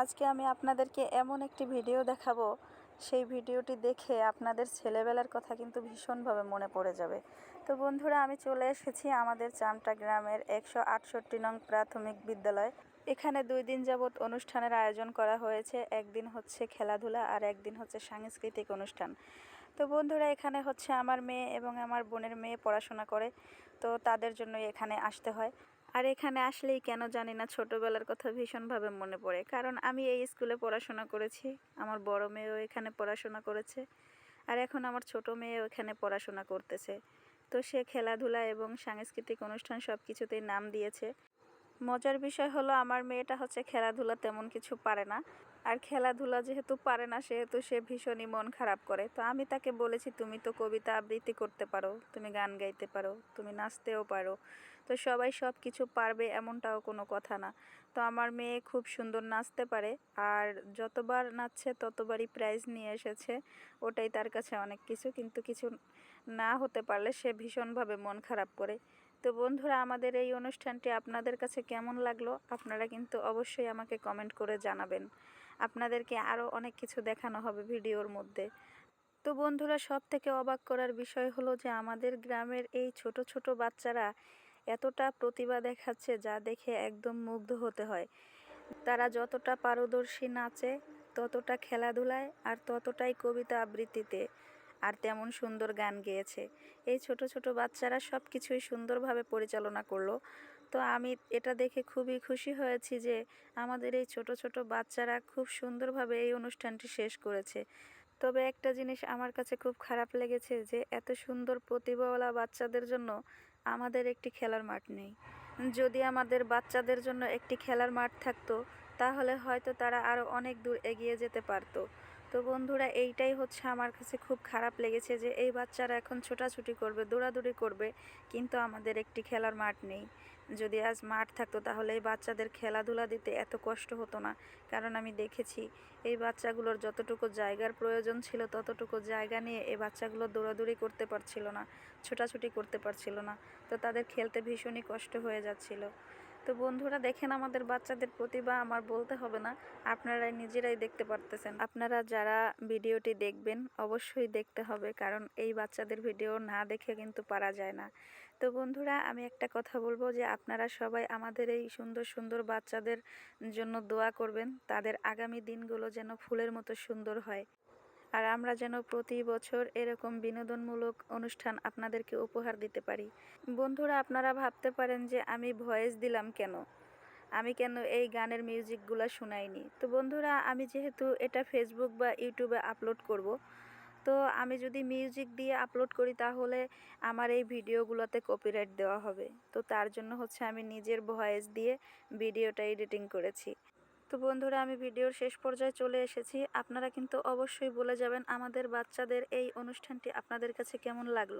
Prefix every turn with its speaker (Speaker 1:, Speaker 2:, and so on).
Speaker 1: আজকে আমি আপনাদেরকে এমন একটি ভিডিও দেখাবো। সেই ভিডিওটি দেখে আপনাদের ছেলেবেলার কথা কিন্তু ভীষণভাবে মনে পড়ে যাবে। তো বন্ধুরা, আমি চলে এসেছি আমাদের চামটা গ্রামের একশো আটষট্টি নং প্রাথমিক বিদ্যালয়। এখানে দুই দিন যাবৎ অনুষ্ঠানের আয়োজন করা হয়েছে। একদিন হচ্ছে খেলাধুলা আর একদিন হচ্ছে সাংস্কৃতিক অনুষ্ঠান। তো বন্ধুরা, এখানে হচ্ছে আমার মেয়ে এবং আমার বোনের মেয়ে পড়াশোনা করে। তো তাদের জন্য এখানে আসতে হয়। আর এখানে আসলেই কেন জানি না ছোটোবেলার কথা ভীষণভাবে মনে পড়ে। কারণ আমি এই স্কুলে পড়াশোনা করেছি, আমার বড় মেয়েও এখানে পড়াশোনা করেছে আর এখন আমার ছোট মেয়েও এখানে পড়াশোনা করতেছে। তো সে খেলাধুলা এবং সাংস্কৃতিক অনুষ্ঠান সব কিছুতেই নাম দিয়েছে। মজার বিষয় হলো আমার মেয়েটা হচ্ছে খেলাধুলা তেমন কিছু পারে না। আর খেলাধুলা যেহেতু পারে না, সেহেতু সে ভীষণই মন খারাপ করে। তো আমি তাকে বলেছি, তুমি তো কবিতা আবৃত্তি করতে পারো, তুমি গান গাইতে পারো, তুমি নাচতেও পারো। তো সবাই সব কিছু পারবে এমনটাও কোনো কথা না। তো আমার মেয়ে খুব সুন্দর নাচতে পারে, আর যতবার নাচছে ততবারই প্রাইজ নিয়ে এসেছে। ওটাই তার কাছে অনেক কিছু, কিন্তু কিছু না হতে পারলে সে ভীষণভাবে মন খারাপ করে। তো বন্ধুরা, আমাদের এই অনুষ্ঠানটি আপনাদের কাছে কেমন লাগল? আপনারা কিন্তু অবশ্যই আমাকে কমেন্ট করে জানাবেন। আপনাদেরকে আরও অনেক কিছু দেখানো হবে ভিডিওর মধ্যে। তো বন্ধুরা সব থেকে অবাক করার বিষয় হলো যে আমাদের গ্রামের এই ছোট ছোট বাচ্চারা এতটা প্রতিভা দেখাচ্ছে যা দেখে একদম মুগ্ধ হতে হয়। তারা যতটা পারদর্শী নাচে, ততটা খেলাধুলায় আর ততটাই কবিতা আবৃত্তিতে। আর তেমন সুন্দর গান গেয়েছে। এই ছোট ছোট বাচ্চারা সব কিছুই সুন্দরভাবে পরিচালনা করল। তো আমি এটা দেখে খুবই খুশি হয়েছি যে আমাদের এই ছোট ছোট বাচ্চারা খুব সুন্দরভাবে এই অনুষ্ঠানটি শেষ করেছে। তবে একটা জিনিস আমার কাছে খুব খারাপ লেগেছে যে এত সুন্দর প্রতিভাওয়ালা বাচ্চাদের জন্য আমাদের একটি খেলার মাঠ নেই। যদি আমাদের বাচ্চাদের জন্য একটি খেলার মাঠ থাকতো তাহলে হয়তো তারা আরও অনেক দূর এগিয়ে যেতে পারতো। তো বন্ধুরা, এইটাই হচ্ছে আমার কাছে খুব খারাপ লেগেছে যে এই বাচ্চারা এখন ছোটাছুটি করবে, দৌড়াদৌড়ি করবে, কিন্তু আমাদের একটি খেলার মাঠ নেই। যদি আজ মাঠ থাকতো তাহলে এই বাচ্চাদের খেলাধুলা দিতে এত কষ্ট হতো না। কারণ আমি দেখেছি এই বাচ্চাগুলোর যতটুকু জায়গার প্রয়োজন ছিল, ততটুকু জায়গা নিয়ে এই বাচ্চাগুলো দৌড়াদৌড়ি করতে পারছিল না, ছোটাছুটি করতে পারছিল না। তো তাদের খেলতে ভীষণই কষ্ট হয়ে যাচ্ছিল। তো বন্ধুরা দেখেন আমাদের বাচ্চাদের প্রতিভা আমার বলতে হবে না আপনারা নিজেরাই দেখতে পারতেছেন। আপনারা যারা ভিডিওটি দেখবেন অবশ্যই দেখতে হবে, কারণ এই বাচ্চাদের ভিডিও না দেখে কিন্তু পারা যায় না। তো বন্ধুরা আমি একটা কথা বলব যে আপনারা সবাই আমাদের এই সুন্দর সুন্দর বাচ্চাদের জন্য দোয়া করবেন, তাদের আগামী দিনগুলো যেন ফুলের মতো সুন্দর হয়। আর আমরা যেন প্রতি বছর এরকম বিনোদনমূলক অনুষ্ঠান আপনাদেরকে উপহার দিতে পারি। বন্ধুরা, আপনারা ভাবতে পারেন যে আমি ভয়েস দিলাম কেন? আমি কেন এই গানের মিউজিকগুলো শোনাইনি? তো বন্ধুরা, আমি যেহেতু এটা ফেসবুক বা ইউটিউবে আপলোড করব, তো আমি যদি মিউজিক দিয়ে আপলোড করি তাহলে আমার এই ভিডিওগুলোতে কপিরাইট দেওয়া হবে। তো তার জন্য হচ্ছে আমি নিজের ভয়েস দিয়ে ভিডিওটা এডিটিং করেছি। তো বন্ধুরা, আমি ভিডিওর শেষ পর্যায়ে চলে এসেছি। আপনারা কিন্তু অবশ্যই বলে যাবেন আমাদের বাচ্চাদের এই অনুষ্ঠানটি আপনাদের কাছে কেমন লাগল?